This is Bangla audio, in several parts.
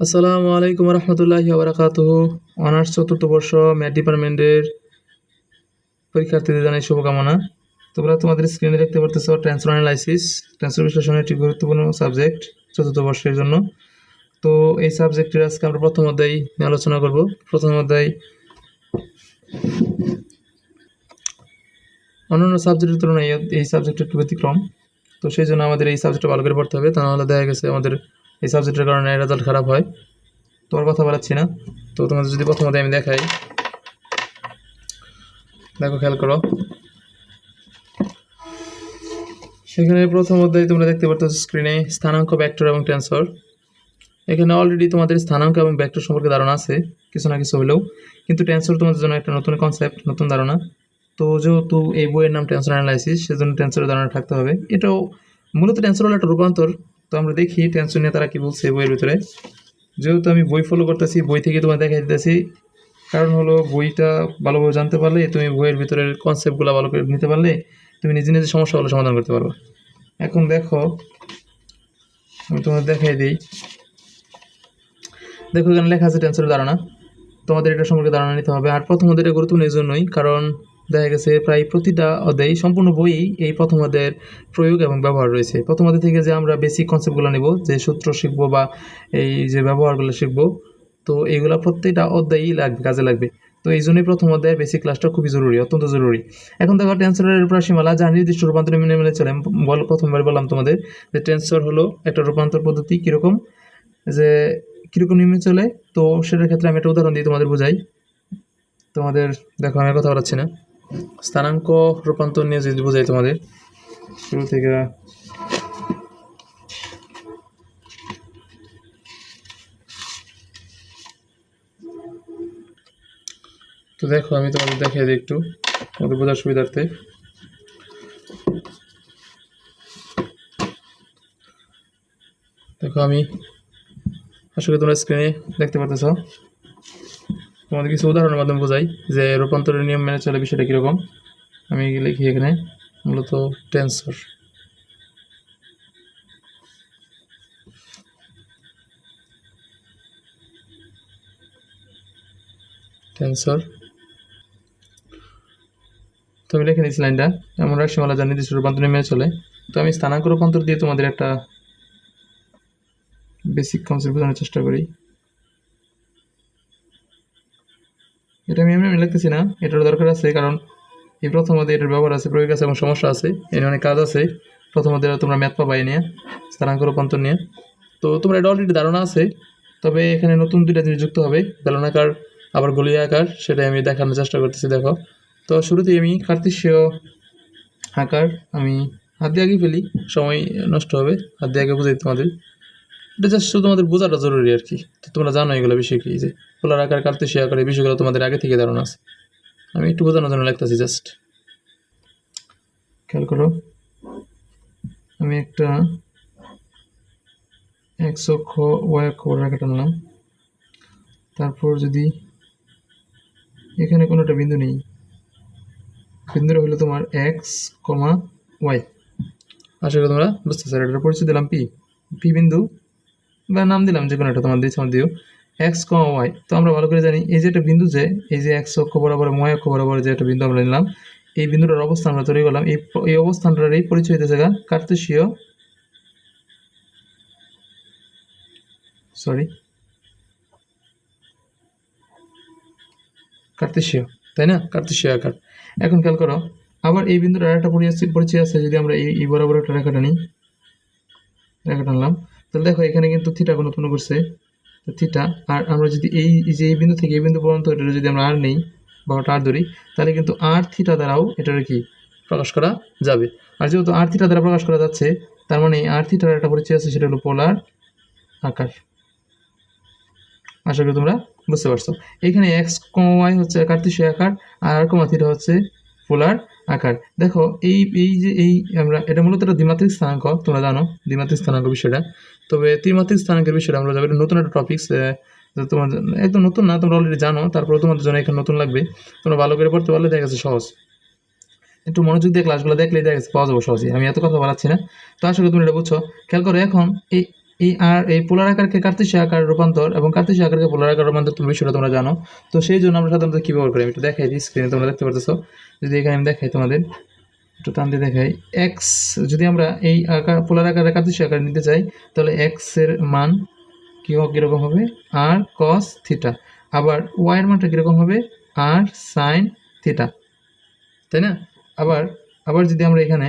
আসসালামু আলাইকুম রহমতুল্লাহি আবরাকাতুহ অনার্স চতুর্থ বর্ষ ম্যাথ ডিপার্টমেন্টের পরীক্ষার্থীদের জানাই শুভকামনা। তোমরা তোমাদের স্ক্রিনে দেখতে পারতেছ ট্রান্সফার অ্যানালাইসিস ট্রান্সফার বিশ্লেষণ একটি গুরুত্বপূর্ণ সাবজেক্ট চতুর্থ বর্ষের জন্য। তো এই সাবজেক্টের আজকে আমরা প্রথম অধ্যায় আলোচনা করব। প্রথম অধ্যায় অন্যান্য সাবজেক্টের তুলনায় এই- এই সাবজেক্ট একটু ব্যতিক্রম। তো সেই জন্য আমাদের এই সাবজেক্টটা ভালো করে পড়তে হবে, তা নাহলে দেখা গেছে আমাদের এই সাবজেক্টের কারণে রেজাল্ট খারাপ হয়। তোমার কথা বলাচ্ছি না। তো তোমাদের যদি প্রথমত আমি দেখাই। দেখো, খেয়াল করো। সেখানে প্রথম অধ্যায় তোমরা দেখতে পাচ্ছ স্ক্রিনে স্থানাঙ্ক ব্যাক্টর এবং টেন্সর এখানে অলরেডি তোমাদের স্থানাঙ্ক এবং ব্যাক্টর সম্পর্কে ধারণা আছে, কিছু না কিছু হলেও। কিন্তু টেন্সর তোমাদের জন্য একটা নতুন কনসেপ্ট নতুন ধারণা। তো যেহেতু এই বইয়ের নাম টেন্সর অ্যানালাইসিস সেজন্য টেন্সরের ধারণা থাকতে হবে। এটাও মূলত হলো একটা রূপান্তর। তো আমরা দেখি টেনশন নিয়ে তারা কি বলছে বইয়ের ভিতরে। যেহেতু আমি বই ফলো করতেছি, বই থেকে তোমার দেখাই দিতেছি। কারণ হলো, বইটা ভালোভাবে জানতে পারলে, তুমি বইয়ের ভিতরের কনসেপ্টগুলো ভালো করে নিতে পারলে, তুমি নিজে নিজে সমস্যাগুলো সমাধান করতে পারবে। এখন দেখো, আমি তোমাদের দেখাই দিই। দেখো, এখানে লেখা আছে টেন্সরের ধারণা। তোমাদের এটা সম্পর্কে ধারণা নিতে হবে। আর প্রথম এটা গুরুত্বপূর্ণ এই জন্যই, কারণ দেখা গেছে প্রায় প্রতিটা অধ্যায় সম্পূর্ণ বইয়েই এই প্রথম অধ্যায়ের প্রয়োগ এবং ব্যবহার রয়েছে। প্রথম অধ্যায় থেকে যে আমরা বেসিক কনসেপ্টগুলো নেব, যে সূত্র শিখব বা এই যে ব্যবহারগুলো শিখব, তো এইগুলো প্রত্যেকটা অধ্যায়ই লাগবে, কাজে লাগবে। তো এই জন্যই প্রথম অধ্যায়ের বেসিক ক্লাসটা খুবই জরুরি, অত্যন্ত জরুরি। এখন দেখো টেন্সরের রাশিমালা যা নির্দিষ্ট রূপান্তর মেনে মেনে চলে। বল প্রথমবার বললাম তোমাদের যে টেন্সর হলো একটা রূপান্তর পদ্ধতি কীরকম, যে কীরকম নিয়মে চলে। তো সেটার ক্ষেত্রে আমি একটা উদাহরণ দিয়ে তোমাদের বোঝাই। তোমাদের, দেখো আমি কথা বলাচ্ছি না। স্থানাঙ্ক রূপান্তর নিয়ে যদি বোঝাই তোমাদের, শুরু থেকে তো দেখো, আমি তোমাদের দেখাই দিই একটু, তোমাদের বোঝার সুবিধার্থে। দেখো, আমি, আসলে তোমরা স্ক্রিনে দেখতে পারতেছ। তোমাদের কিছু উদাহরণের মাধ্যমে বোঝাই যে রূপান্তরের নিয়ম মেনে চলে বিষয়টা কীরকম? আমি লিখি এখানে, মূলত টেন্সর টেন্সর তো আমি লিখে নিচ্ছি লাইনটা। এমন রাশিমালা যা নির্দিষ্ট রূপান্তর মেনে চলে। তো আমি স্থানাঙ্ক রূপান্তর দিয়ে তোমাদের একটা বেসিক কনসেপ্ট বোঝানোর চেষ্টা করি। এটা আমি এমনি লিখতেছি না, এটার দরকার আছে কারণ এই প্রথমত এটার ব্যবহার আছে, প্রয়োগ আছে এবং সমস্যা আছে। এর অনেক কাজ আছে। প্রথমত এটা তোমরা ম্যাথ পাবা এই নিয়ে স্থানাঙ্ক রূপান্তর নিয়ে। তো তোমরা এটা অলরেডি ধারণা আছে, তবে এখানে নতুন দুইটা জিনিস যুক্ত হবে বেলনাকার আবার গলিয়া আকার, সেটাই আমি দেখানোর চেষ্টা করতেছি, দেখো। তো শুরুতেই আমি কার্তিসীয় আকার, আমি হাত দিয়ে আগে ফেলি, সময় নষ্ট হবে, হাত দিয়ে আগে বুঝাই তোমাদের। এটা জাস্ট শুধু তোমাদের বোঝাটা জরুরি আর কি। তো তোমরা জানো এগুলো বিষয় কি যে পোলার আকার কার্তেশীয় আকার এই বিষয়গুলো তোমাদের আগে থেকে ধারণা আছে। আমি একটু বোঝানোর জন্য লিখতেছি জাস্ট খেয়াল করো। আমি একটা এক্স অক্ষ ওয়াই অক্ষ রেখা টানলাম। তারপর যদি এখানে কোনো একটা বিন্দু নেই বিন্দুটা হলো তোমার এক্স কমা ওয়াই আশা করি তোমরা বুঝতে স্যার এটার পরিচয় দিলাম পি পি বিন্দু বা নাম দিলাম যে কোনো একটা তোমার দিয়েছে আমার দিও। এক্স কমা ওয়াই তো আমরা ভালো করে জানি, এই যে একটা বিন্দু যে, এই যে এক্স অক্ষ বরাবর ওয়াই অক্ষ বরাবর যে একটা বিন্দু আমরা নিলাম, এই বিন্দুটার অবস্থান আমরা তৈরি করলাম। এই এই অবস্থানটারই পরিচয় হইতেছে গা কার্তেশীয় সরি কার্তেশীয়, তাই না? কার্তেশীয় আকার। এখন খেয়াল করো, আবার এই বিন্দুটার একটা পরিচয় আছে, যদি আমরা এই এই বরাবর একটা রেখা নিই। রেখা টানলাম তাহলে দেখো, এখানে কিন্তু থিটা কোনো উৎপন্ন করছে। থিটা আর আমরা যদি এই যে এই বিন্দু থেকে এই বিন্দু পর্যন্ত এটা যদি আমরা আর নেই বা ওটা আর ধরি, তাহলে কিন্তু আর থিটা দ্বারাও এটার কি প্রকাশ করা যাবে। আর যেহেতু আর থিটা দ্বারা প্রকাশ করা যাচ্ছে, তার মানে আর থিটার একটা পরিচয় আছে, সেটা হলো পোলার আকার। আশা করি তোমরা বুঝতে পারছ। এখানে এক্স কমা ওয়াই হচ্ছে কার্তিসীয় আকার, আর আর কমা থিটা হচ্ছে পোলার আকার। দেখো, এই এই যে এই আমরা, এটা মূলত একটা দ্বিমাত্রিক স্থানাঙ্ক, তোমরা জানো দ্বিমাত্রিক স্থানাঙ্ক বিষয়টা। তবে ত্রিমাত্রিক স্থানাঙ্কের বিষয়টা আমরা যাব, এটা নতুন একটা টপিক্স তোমার একদম নতুন না, তোমরা অলরেডি জানো তারপরে তোমাদের জন্য এখানে নতুন লাগবে। তোমরা ভালো করে পড়তে পারলে দেখা গেছে সহজ। একটু মনোযোগ দিয়ে ক্লাসগুলো দেখলেই দেখা গেছে পাওয়া যাবে সহজেই। আমি এত কথা বলাচ্ছি না। তো করি তুমি এটা বুঝছ। খেয়াল করো, এখন এই এই আর এই পোলার আকারকে কার্তেশীয় আকার রূপান্তর এবং কার্তেশীয় আকারকে পোলার আকার রূপান্তর তুমি বিষয়টা তোমরা জানো। তো সেই জন্য আমরা সাধারণত কী ব্যবহার করি? আমি একটু দেখাই দিই স্ক্রিনে তোমরা দেখতে পারতেছো। যদি এখানে আমি দেখাই তোমাদের, একটু টান দিয়ে দেখাই। এক্স যদি আমরা এই আকার, পোলার আকার কার্তেশীয় আকার নিতে চাই, তাহলে এক্সের মান কী কীরকম হবে? আর কস থিটা আবার ওয়াই এর মানটা কীরকম হবে? আর সাইন থিটা তাই না? আবার আবার যদি আমরা এখানে,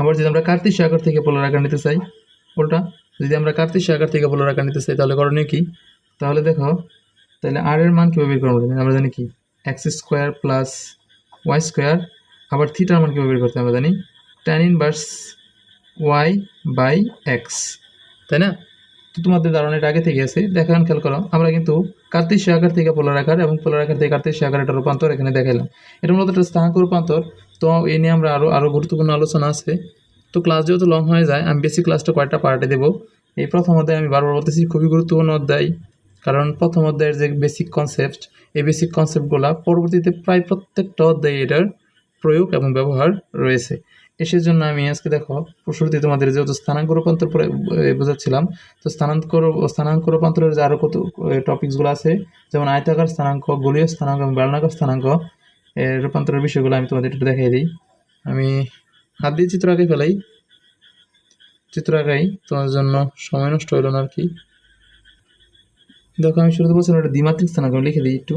আবার যদি আমরা কার্তিক আকার থেকে পোলার আকার নিতে চাই উল্টা যদি আমরা কার্তিক আকার থেকে পোলার আকার নিতে চাই, তাহলে করণীয় কি? তাহলে দেখো, তাহলে আর এর মান কীভাবে বের করব? আমরা জানি কি? X square plus Y square আবার থিটার মান কীভাবে বের করতে আমরা জানি? Tan inverse Y by X তাই না? তো তোমাদের ধারণা এটা আগে থেকে আছে। দেখান খেয়াল করো, আমরা কিন্তু কার্তিক আকার থেকে পোলার আকার এবং পোলার আকার থেকে কার্তিক আকার একটা রূপান্তর এখানে দেখালাম এটা মূলত একটা স্থানাঙ্ক রূপান্তর। তো এই নিয়ে আমরা আরও আরও গুরুত্বপূর্ণ আলোচনা আছে। তো ক্লাস যেহেতু লং হয়ে যায়, আমি বেসিক ক্লাসটা কয়েকটা পার্টে দেবো। এই প্রথম অধ্যায় আমি বারবার বলতেছি, খুবই গুরুত্বপূর্ণ অধ্যায়। কারণ প্রথম অধ্যায়ের যে বেসিক কনসেপ্ট এই বেসিক কনসেপ্টগুলো পরবর্তীতে প্রায় প্রত্যেকটা অধ্যায়ে এটার প্রয়োগ এবং ব্যবহার রয়েছে। এসের জন্য আমি আজকে দেখো শুরুতে তোমাদের যেহেতু স্থানাঙ্ক রূপান্তর বোঝাচ্ছিলাম, তো স্থানাঙ্ক স্থানাঙ্ক রূপান্তরের যে আরও কত টপিকসগুলো আছে, যেমন আয়তাকার স্থানাঙ্ক, গোলীয় স্থানাঙ্ক এবং বেলনাকার স্থানাঙ্ক রূপান্তরের বিষয়গুলো আমি তোমাদের একটু দেখাই দিই। আমি হাত দিয়ে চিত্র আঁকে ফেলাই। চিত্র আঁকাই তোমার জন্য সময় নষ্ট হইল না আর কি। দেখো, আমি শুরুতে বলছিলাম এটা দ্বিমাত্রিক স্থানাঙ্ক আমি লিখে দিই একটু।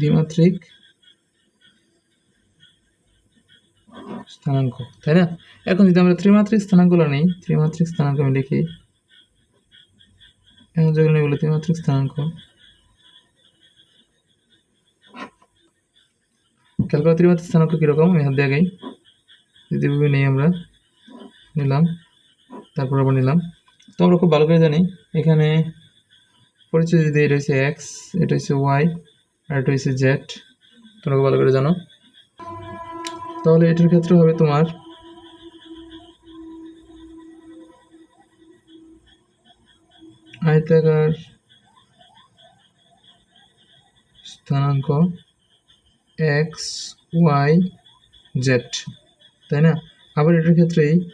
দ্বিমাত্রিক স্থানাঙ্ক, তাই না? এখন যদি আমরা ত্রিমাত্রিক স্থানাঙ্কগুলো নেই, ত্রিমাত্রিক স্থানাঙ্ক আমি লিখি। এখন যেগুলো এগুলো ত্রিমাত্রিক স্থানাঙ্ক। খেয়াল করো ত্রিমাত্রিক স্থানাঙ্ক কীরকম? আমি হাত যদি এভাবে নেই আমরা, নিলাম। তারপর আবার নিলাম। তো আমরা খুব ভালো করে জানি, এখানে পরিচয় যদি এটা হচ্ছে এক্স এটা হচ্ছে ওয়াই আর এটা হচ্ছে জেড তোমরা খুব ভালো করে জানো। তাহলে এটার ক্ষেত্রে হবে তোমার আয়তাকার স্থানাঙ্ক এক্স ওয়াই জেড তাই না? আবার এটার ক্ষেত্রেই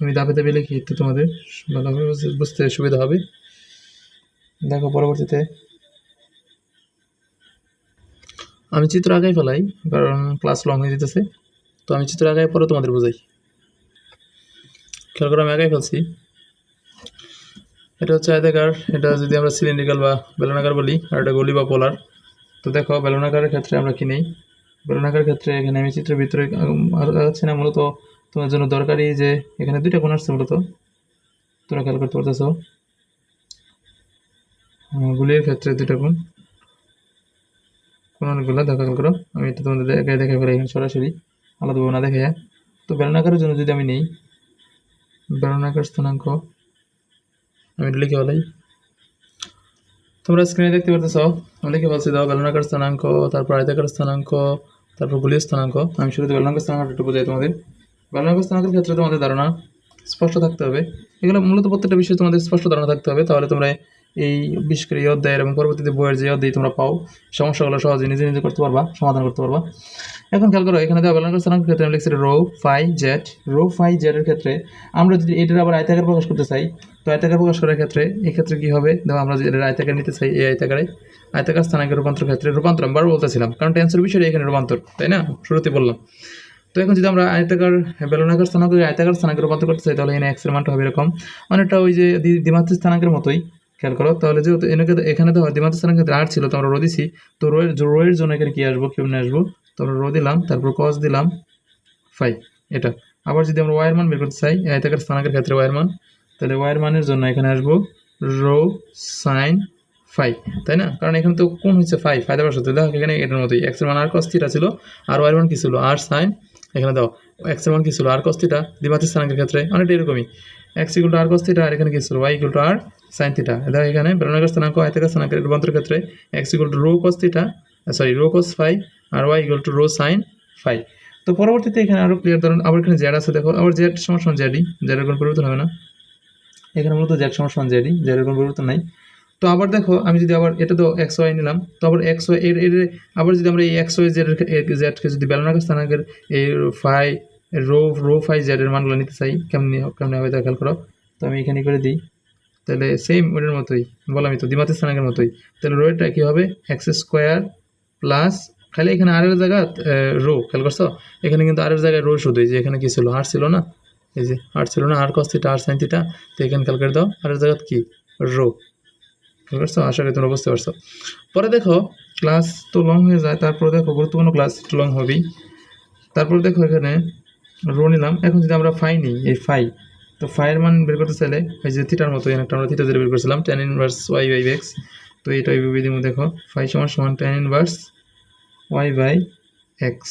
আমি দাবে দাবে লিখি তো তোমাদের ভালোভাবে বুঝতে- সুবিধা হবে। দেখো, পরবর্তীতে আমি চিত্র আঁকাই ফেলাই, কারণ ক্লাস লং হয়ে যেতেছে। তো আমি চিত্র আঁকাই পরে তোমাদের বোঝাই। খেয়াল করে, আমি আঁকাই ফেলছি। এটা হচ্ছে আয়তাকার, এটা যদি আমরা সিলিন্ড্রিক্যাল বা বেলনাকার বলি, আর এটা গলি বা পোলার। তো দেখো, বেলনাকারের ক্ষেত্রে আমরা কি নেই? বেলনাকার ক্ষেত্রে এখানে আমি চিত্রের ভিতরে আগাচ্ছি না, মূলত তোমার জন্য দরকারি যে এখানে দুইটা কোণ আসছে মূলত। তোমরা খেয়াল করতে পারতেছো? গুলির ক্ষেত্রে দুইটা কোণ। কোণগুলো দেখা করো। আমি এটা তোমাদের দেখে দেখে ফেলে এখানে সরাসরি। আলাদা না দেখে তো বেলনাকারের জন্য যদি আমি নেই, বেলনাকার স্থানাঙ্ক, আমি লিখে ফেলাই। তোমরা স্ক্রিনে দেখতে পারতেছ আমি বলছি, দাও বেলনাকার স্থানাঙ্ক, তারপর আয়তাকার স্থানাঙ্ক, তারপর গুলীয় স্থানাঙ্ক। আমি শুরুতে বেলনাকার স্থানাঙ্ক একটু বোঝাই তোমাদের। বেলনাকার স্থানাঙ্কের ক্ষেত্রে তোমাদের ধারণা স্পষ্ট থাকতে হবে। এগুলো মূলত প্রত্যেকটা বিষয়ে তোমাদের স্পষ্ট ধারণা থাকতে হবে। তাহলে তোমরা এই বিশেষ করে এই অধ্যায়ের এবং পরবর্তীতে বইয়ের যে অধ্যায় তোমরা পাও, সমস্যাগুলো সহজে নিজে নিজে করতে পারবা, সমাধান করতে পারবা। এখন খেয়াল করো, এখানে দেওয়া স্থানাঙ্কের ক্ষেত্রে আমি লিখছি rho phi z. Rho phi জেডের ক্ষেত্রে আমরা যদি এটার আবার আয়তাকার প্রকাশ করতে চাই, তো আয়তাকার প্রকাশ করার ক্ষেত্রে এক্ষেত্রে কী হবে? দেখো, আমরা যদি আয়তাকার নিতে চাই, এই আয়তাকারে, আয়তাকার স্থানাঙ্কের রূপান্তর ক্ষেত্রে রূপান্তর, আমি বারবার বলতেছিলাম, কারণ টেন্সের বিষয়টা এখানে রূপান্তর, তাই না? শুরুতে বললাম। তো এখন যদি আমরা আয়তাকার বেলনাকার স্থানাঙ্ক, আয়তাকার স্থানাঙ্কে রূপান্তর করতে চাই, তাহলে এখানে এক্সের মানটা হবে এরকম। অনেকটা ওই যে দ্বি- দ্বিমাত্রিক স্থানাঙ্কের মতোই। খেয়াল করো, তাহলে যেহেতু এখানে এখানে তো দ্বিমাত্রিক স্থানাঙ্কের ক্ষেত্রে আর ছিল, তো আমরা রো দিছি। তো রোয়ের রোয়ের জন্য এখানে কি আসব কেমনে আসব? তো আমরা রো দিলাম, তারপর কস দিলাম ফাইভ এটা। আবার যদি আমরা ওয়াইয়ের মান বের করতে চাই আয়তাকার স্থানাঙ্কের ক্ষেত্রে ওয়াইয়ের মান, তাহলে ওয়াইয়ের মানের জন্য এখানে আসব রো সাইন ফাই তাই না? কারণ এখানে তো কোন হচ্ছে ফাই ফাইভ ফায়দা পাশে দেখো, এখানে এটার মতোই এক্সের মান আর কস্তিটা ছিল, আর ওয়াইয়ের মান কী ছিল? আর সাইন এখানে দাও এক্সের মান কী ছিল? আর কস্তিটা দ্বিমাত্রিক স্থানাঙ্কের ক্ষেত্রে অনেকটা এরকমই। X equal to R cos theta আর এখানে কী ছিল? Y equal to R sine theta দেখো এখানে বেরোনাকার স্থানাঙ্ক আয়তাকার স্থানাঙ্কের রূপান্তরের ক্ষেত্রে X equal to rho cos sorry rho cos phi R Y equal to rho sine phi তো পরবর্তীতে এখানে আরও ক্লিয়ার ধরুন, আবার এখানে জেড আছে, দেখো, আবার জেড সমস্যা জেডই জেডের কোনো পরিবর্তন হবে না। এখানে মূলত জেড সমস্যা জেডই জেডের কোনো পরিবর্তন নাই। তো আবার দেখো, আমি যদি আবার এটা তো এক্স ওয়াই নিলাম, তো আবার ওয়াই এর এর আবার যদি আমরা এই ওয়াই জেড জেডকে যদি বেলনাকার স্থানাঙ্কের এই ফাই রো রো ফাই জেডের মানগুলো নিতে চাই, কেমনি কেমনি হবে তা খেয়াল করো। তো আমি এখানে করে দিই। তাহলে সেম ওটার মতোই বললাম তো দ্বিমাত্রিক স্থানাঙ্কের মতোই। তাহলে রোটা কী হবে? এক্স স্কোয়ার প্লাস খালি এখানে আরের জায়গা রো খেয়াল করছ? এখানে কিন্তু আরের জায়গায় রো শুধু যে এখানে কি ছিল? আর ছিল না? এই যে আর ছিল না আর কস থিটা আর সাইন থিটা তো এখানে খেয়াল করে দাও আরের জায়গা কি? রো খেয়াল করছ? আশা করি তোমরা বুঝতে পারছ। পরে দেখো ক্লাস তো লং হয়ে যায়, তারপরে দেখো গুরুত্বপূর্ণ ক্লাস একটু লং হবেই। তারপর দেখো এখানে রো নিলাম। এখন যদি আমরা ফাই নিই, এই ফাই তো ফাইয়ের মান বের করতে চাইলে এই যে থিটার মতো এখানে একটা আমরা থিটা বের করেছিলাম tan inverse Y by X তো এটা ওই বিধি দেখো ফাই সমান সমান tan inverse Y by X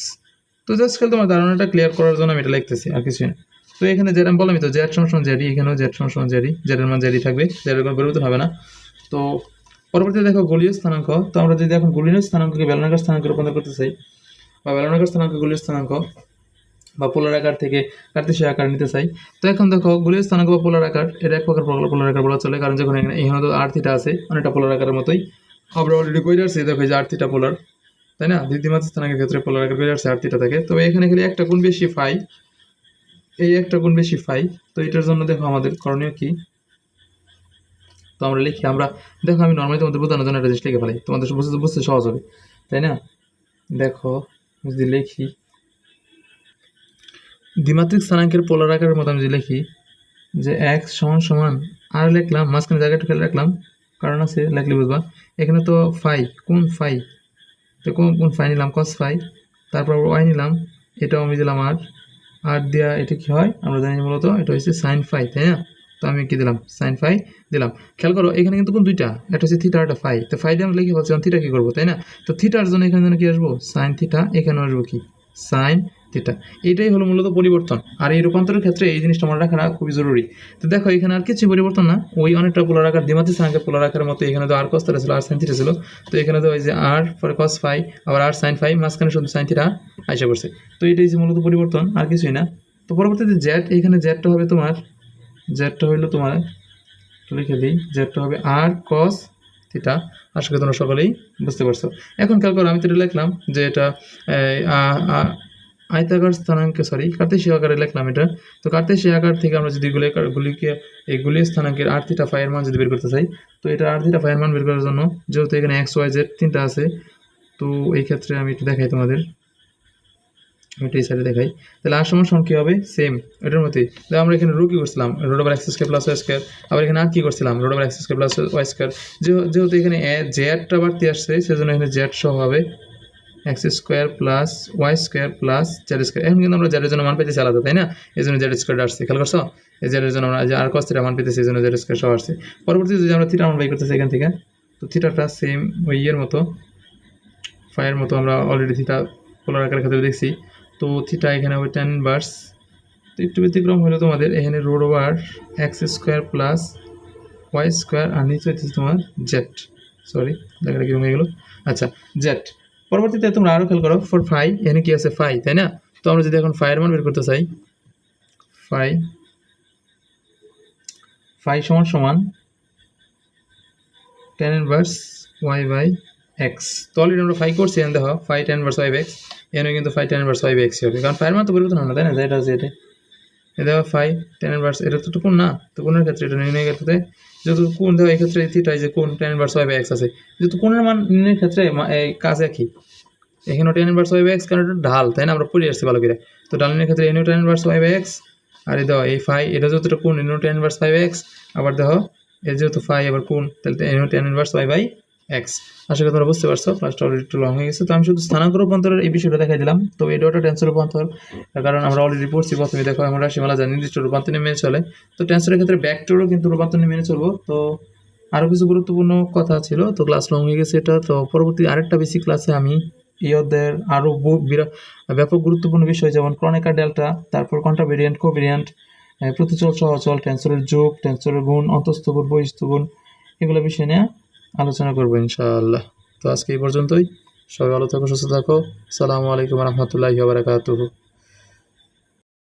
তো জাস্ট খালি তোমার ধারণাটা ক্লিয়ার করার জন্য আমি এটা লিখতেছি, আর কিছুই না। তো এখানে যেটা আমি তো জেড সমান জেডি এখানেও জেড সমান জেডি জেডের মান জেডি থাকবে জেডের কোনো পরিবর্তন হবে না। তো পরবর্তীতে দেখো গলীয় স্থানাঙ্ক, তো আমরা যদি এখন গলীয় স্থানাঙ্ককে বেলনাকার স্থানাঙ্কে রূপান্তর করতে চাই, বা বেলনাকার স্থানাঙ্ক, গলীয় স্থানাঙ্ক বা পোলার আকার থেকে কার্তেশীয় আকার নিতে চাই। তো এখন দেখো গলীয় স্থানাঙ্ক বা পোলার আকার, এটা এক প্রকার পোলার আকার বলা চলে, কারণ যখন এখানে এখানে তো আর থিটা আছে, অনেকটা পোলার আকারের মতোই। আমরা অলরেডি কই আসছি দেখো যে আর্থিটা পোলার তাই না? দ্বিতীয়মাত্রিক স্থানাঙ্কের ক্ষেত্রে পোলার আকার কই আসছে আর থিটা থাকে। তবে এখানে খালি একটা গুণ বেশি ফাই এই একটা গুণ বেশি ফাই তো এটার জন্য দেখো আমাদের করণীয় কি? তো আমরা লিখি, আমরা, দেখো আমি নর্মালি তোমাদের বোঝানোর জন্য একটা জিনিস লিখে ফেলাই তোমাদের বুঝতে বুঝতে সহজ হবে, তাই না? দেখো, যদি লিখি দ্বিমাত্রিক স্থানাঙ্কের পোলার আকারের মতো আমি যদি লিখি, যে এক্স সমান সমান আর লিখলাম, মাঝখানে জায়গাটা খেলে রাখলাম, কারণ আছে লিখলে বুঝবা। এখানে তো ফাই কোন ফাই তো কোন কোন ফাই নিলাম? কস ফাই তারপর ওয়াই নিলাম, এটাও আমি দিলাম আর আর দেওয়া এটা কী হয়? আমরা জানি মূলত এটা হচ্ছে সাইন ফাই তাই না? তো আমি কি দিলাম? সাইন ফাই দিলাম। খেয়াল করো, এখানে কিন্তু কোন দুইটা? একটা হচ্ছে থিটা একটা ফাই তো ফাই দিয়ে আমরা লিখে বলছিলাম থিটা কী করব, তাই না? তো থিটার জন্য এখানে যেন কি আসব? সাইন থিটা এখানে আসব কি? সাইন থিটা এটাই হলো মূলত পরিবর্তন। আর এই রূপান্তরের ক্ষেত্রে এই জিনিসটা মনে রাখা খুবই জরুরি। তো দেখো, এখানে আর কিছু পরিবর্তন না। ওই অনেকটা পোলার আকার, দ্বিমাত্রিক স্থানাঙ্কের পোলার আকারের মতো এখানে তো আর কস ছিল আর সাইন থিটা ছিল। তো এখানে তো ওই যে আর পরে কস ফাই আবার আর সাইন ফাই মাঝখানে শুধু সাইন থিটা আইসা করছে তো এটাই যে মূলত পরিবর্তন, আর কিছুই না। তো পরবর্তীতে জেড এখানে জেডটা হবে তোমার জেডটা হইল তোমার, লিখে দিই জেডটা হবে আর কস থিটা আশা করি তোমরা সকলেই বুঝতে পারছ। এখন খেয়াল করো, আমি তো এটা লিখলাম যে এটা আয়তাকার স্থানাঙ্কে সরি কার্তেশীয় আকারে লিখলাম এটা। তো কার্তেশীয় আকার থেকে আমরা যদি গুলি গুলিকে এই গুলি স্থানাঙ্কের আর থিটা ফাইয়ের মান যদি বের করতে চাই, তো এটা আর থিটা ফাইয়ের মান বের করার জন্য যেহেতু এখানে এক্স ওয়াই জেড তিনটা আছে, তো এই ক্ষেত্রে আমি একটু দেখাই তোমাদের। এটা এই সাইডে দেখাই। তাহলে আর সমান কী হবে? সেম এটার মতোই। তাহলে আমরা এখানে রো কী করছিলাম? Root over X plus Y square আবার এখানে আর কী করছিলাম? Root over X plus Y square যেহেতু এখানে জেডটা বাড়তি আসছে, সেজন্য এখানে জেড সহ হবে X square plus Y square plus Z square এখন কিন্তু আমরা জেডের জন্য মান পেতেছি আলাদা, তাই না? এই জন্য জেড স্কোয়ার আসছে, খেয়াল করছ? এই জেডের জন্য আমরা যে আর কস থিটা মান পেতেছি, এই জন্য জেড স্কোয়ার সহ আসছে। পরবর্তীতে যদি আমরা থিটা মান বাই করতেছি এখান থেকে, তো থিটাটা সেম ওই ইয়ের মতো ফাইয়ের মতো আমরা অলরেডি থিটা পোলার আকারের ক্ষেত্রে দেখছি। তো থিটা এখানে হবে টেন বার্স তো একটু ব্যতিক্রম হলো তোমাদের, এখানে root over X square plus Y square আর নিচে হচ্ছে তোমার জেড সরি দেখাটা কীরকম হয়ে গেলো? আচ্ছা জেড পরবর্তীতে তোমরা আরও খেয়াল করো ফর ফাই এখানে কি আছে ফাই তাই না? তো আমরা যদি এখন ফাইয়ের মান বের করতে চাই ফাই ফাই সমান সমান tan inverse Y by X তো অলরেডি আমরা ফাই করছি এখানে দেখো phi tan inverse Y X এখানে কিন্তু phi tan inverse Y X হবে। কারণ ফাইয়ের মান তো পরিবর্তন হয় না, তাই না? যেটা আছে এটা। দেখো ফাই টেন ভার্স এটা তো টুকুন না তো কোনের ক্ষেত্রে এটা নির্ণয় ক্ষেত্রে যেহেতু কোন দেখো এই ক্ষেত্রে থিটাই যে কোন tan inverse Y by X আছে, যেহেতু কোনের মান নির্ণয়ের ক্ষেত্রে কাজ একই। এখানে tan inverse Y by X কারণ এটা ঢাল, তাই না? আমরা পড়ে আসছি ভালো করে। তো ডালিনের ক্ষেত্রে NO tan inverse Y by X আর এই দেখো, এই ফাই এটা যেহেতু কোন, এনও টেন ইনভার্স ফাইভ এক্স আবার দেখো এর যেহেতু ফাই আবার কোন, তাহলে NO tan inverse Y by X আশা করি তোমরা বুঝতে পারছ ক্লাসটা অলরেডি একটু লং হয়ে গেছে। তো আমি শুধু স্থানাঙ্ক রূপান্তরের এই বিষয়টা দেখাই দিলাম। তো এই ডটা টেন্সর রূপান্তর কারণ আমরা অলরেডি পড়ছি, প্রথমে দেখো, আমরা সীমালা যা নির্দিষ্ট রূপান্তর মেনে চলে। তো টেন্সরের ক্ষেত্রে ব্যাকটোরও কিন্তু রূপান্তর মেনে চলবো। তো আরও কিছু গুরুত্বপূর্ণ কথা ছিল, তো ক্লাস লং হয়ে গেছে এটা। তো পরবর্তী আরেকটা বেশি ক্লাসে আমি এই অধ্যায়ের আরও ব্যাপক গুরুত্বপূর্ণ বিষয় যেমন ক্রনিকা ডেল্টা তারপর কন্ট্রাভেরিয়েন্ট কোভেরিয়েন্ট প্রতিচল সহচল টেন্সরের যোগ টেন্সরের গুণ, অন্তস্থ গুণ, বহিস্থ গুণ, এগুলো বিষয় নিয়ে আলোচনা করব ইনশাআল্লাহ। তো আজকে এই পর্যন্তই। সবাই ভালো থাকো, সুস্থ থাকো। সালামু আলাইকুম রহমতুল্লাহি বারাকাতুহু।